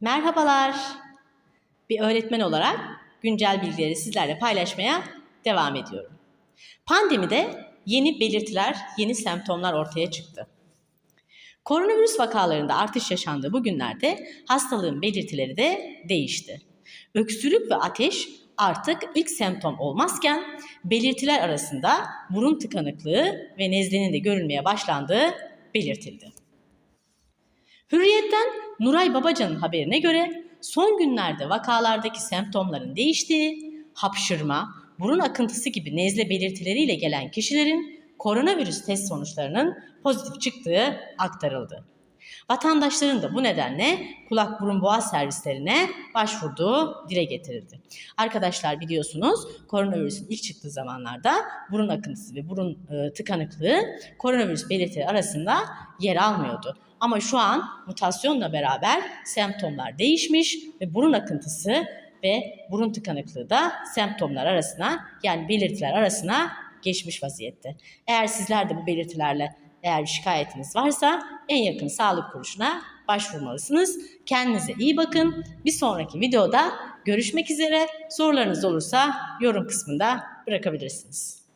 Merhabalar. Bir öğretmen olarak güncel bilgileri sizlerle paylaşmaya devam ediyorum. Pandemide yeni belirtiler, yeni semptomlar ortaya çıktı. Koronavirüs vakalarında artış yaşandığı bu günlerde hastalığın belirtileri de değişti. Öksürük ve ateş artık ilk semptom olmazken belirtiler arasında burun tıkanıklığı ve nezlenin de görülmeye başlandığı belirtildi. Hürriyet'ten Nuray Babacan'ın haberine göre son günlerde vakalardaki semptomların değiştiği, hapşırma, burun akıntısı gibi nezle belirtileriyle gelen kişilerin koronavirüs test sonuçlarının pozitif çıktığı aktarıldı. Vatandaşların da bu nedenle kulak burun boğaz servislerine başvurduğu dile getirildi. Arkadaşlar biliyorsunuz koronavirüsün ilk çıktığı zamanlarda burun akıntısı ve burun e, tıkanıklığı koronavirüs belirtileri arasında yer almıyordu. Ama şu an mutasyonla beraber semptomlar değişmiş ve burun akıntısı ve burun tıkanıklığı da semptomlar arasına yani belirtiler arasına geçmiş vaziyette. Eğer sizler de bu belirtilerle eğer şikayetiniz varsa en yakın sağlık kuruluşuna başvurmalısınız. Kendinize iyi bakın. Bir sonraki videoda görüşmek üzere. Sorularınız olursa yorum kısmında bırakabilirsiniz.